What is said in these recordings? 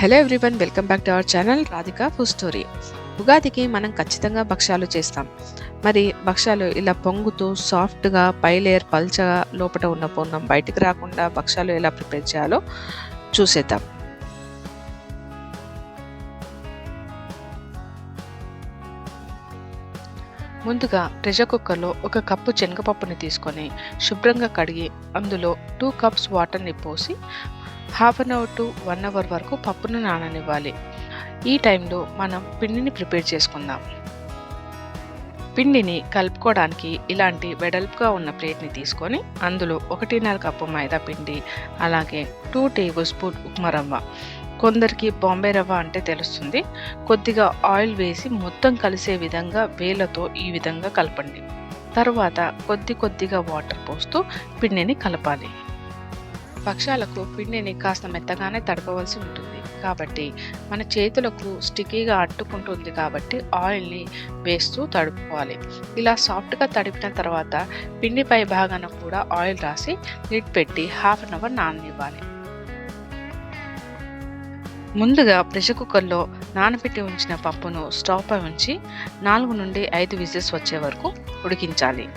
Hello everyone welcome back to our channel Radhika food story ఉగాదికి మనం ఖచ్చితంగా భక్ష్యాలు చేస్తాం. మరి భక్ష్యాలు ఇలా పొంగుతూ సాఫ్ట్గా పై లేయర్ పల్చగా లోపల ఉన్న పూర్ణం బయటికి రాకుండా భక్ష్యాలు ఎలా ప్రిపేర్ చేయాలో చూసేద్దాం. ముందుగా ప్రెషర్ కుక్కర్లో ఒక కప్పు శనగపప్పుని తీసుకొని శుభ్రంగా కడిగి అందులో టూ కప్స్ వాటర్ని పోసి half an hour to one hour వరకు పప్పును నాననివ్వాలి. ఈ టైంలో మనం పిండిని ప్రిపేర్ చేసుకుందాం. పిండిని కలుపుకోవడానికి ఇలాంటి వెడల్పుగా ఉన్న ప్లేట్ని తీసుకొని అందులో ఒకటిన్నర కప్పు మైదా పిండి అలాగే టూ టేబుల్ స్పూన్ ఉప్మా రవ్వ. కొందరికి బాంబే రవ్వ అంటే తెలుస్తుంది. కొద్దిగా ఆయిల్ వేసి మొత్తం కలిసే విధంగా వేలతో ఈ విధంగా కలపండి. తర్వాత కొద్ది కొద్దిగా వాటర్ పోస్తూ పిండిని కలపాలి. భక్ష్యాలకు పిండిని కాస్త మెత్తగానే తడపవలసి ఉంటుంది. కాబట్టి మన చేతులకు స్టికీగా అట్టుకుంటుంది కాబట్టి ఆయిల్ని వేస్తూ తడుపుకోవాలి. ఇలా సాఫ్ట్గా తడిపిన తర్వాత పిండి పై భాగాన కూడా ఆయిల్ రాసి లిడ్ పెట్టి హాఫ్ అన్ అవర్ నాననివ్వాలి. ముందుగా ప్రెషర్ కుక్కర్లో నానబెట్టి ఉంచిన పప్పును స్టవ్ పై ఉంచి నాలుగు నుండి ఐదు విజిల్స్ వచ్చే వరకు ఉడికించాలి.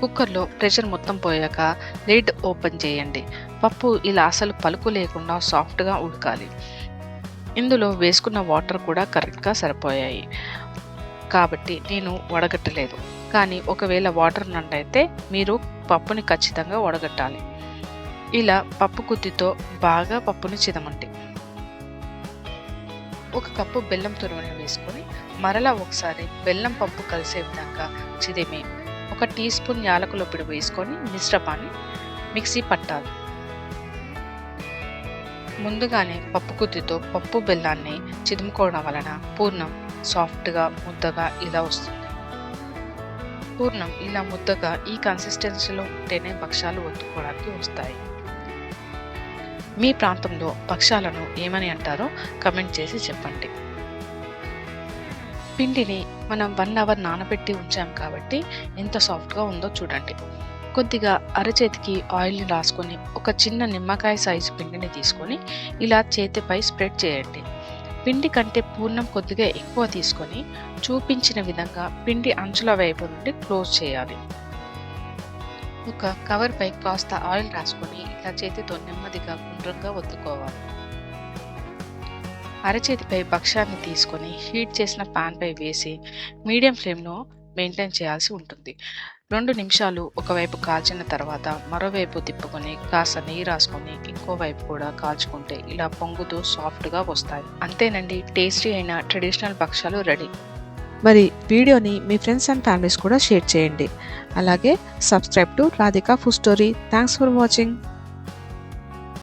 కుక్కర్లో ప్రెషర్ మొత్తం పోయాక లిడ్ ఓపెన్ చేయండి. పప్పు ఇలా అసలు పలుకు లేకుండా సాఫ్ట్గా ఉడకాలి. ఇందులో వేసుకున్న వాటర్ కూడా కరెక్ట్గా సరిపోయాయి. కాబట్టి నేను వడగట్టలేదు. కానీ ఒకవేళ వాటర్ ఉన్నట్టయితే మీరు పప్పుని ఖచ్చితంగా వడగట్టాలి. ఇలా పప్పు కుద్దితో బాగా పప్పుని చిదమండి ఒక కప్పు బెల్లం తురుముని వేసుకొని మరలా ఒకసారి బెల్లం పప్పు కలిసే విధంగా చిదిమి. ఒక టీ స్పూన్ యాలకుల పొడి వేసుకొని మిశ్రపాన్ని మిక్సీ పట్టాలి. ముందుగానే పప్పు కుద్దితో పప్పు బెల్లాన్ని చిదుముకోవడం వలన పూర్ణం సాఫ్ట్గా ముద్దగా ఇలా వస్తుంది. పూర్ణం ఇలా ముద్దగా ఈ కన్సిస్టెన్సీలో ఉంటేనే భక్ష్యాలు ఒత్తుకోవడానికి వస్తాయి. మీ ప్రాంతంలో పక్షాలను ఏమని అంటారో కమెంట్ చేసి చెప్పండి. పిండిని మనం వన్ అవర్ నానబెట్టి ఉంచాం కాబట్టి ఎంత సాఫ్ట్గా ఉందో చూడండి. కొద్దిగా అరచేతికి ఆయిల్ని రాసుకొని ఒక చిన్న నిమ్మకాయ సైజు పిండిని తీసుకొని ఇలా చేతిపై స్ప్రెడ్ చేయండి. పిండి కంటే పూర్ణం కొద్దిగా ఎక్కువ తీసుకొని చూపించిన విధంగా పిండి అంచుల వైపు నుండి క్లోజ్ చేయాలి. ఒక కవర్పై కాస్త ఆయిల్ రాసుకొని ఇలా చేతితో నెమ్మదిగా గుండ్రంగా ఒత్తుకోవాలి. అరచేతిపై భక్ష్యాన్ని తీసుకొని హీట్ చేసిన ప్యాన్పై వేసి మీడియం ఫ్లేమ్లో మెయింటైన్ చేయాల్సి ఉంటుంది. రెండు నిమిషాలు ఒకవైపు కాల్చిన తర్వాత మరోవైపు తిప్పుకొని కాస్త నెయ్యి రాసుకొని ఇంకోవైపు కూడా కాల్చుకుంటే ఇలా పొంగుతూ సాఫ్ట్గా వస్తాయి. అంతేనండి టేస్టీ అయిన ట్రెడిషనల్ భక్ష్యాలు రెడీ. మరి వీడియోని మీ ఫ్రెండ్స్ అండ్ ఫ్యామిలీస్ కూడా షేర్ చేయండి. అలాగే subscribe to Radhika food story. Thanks for watching.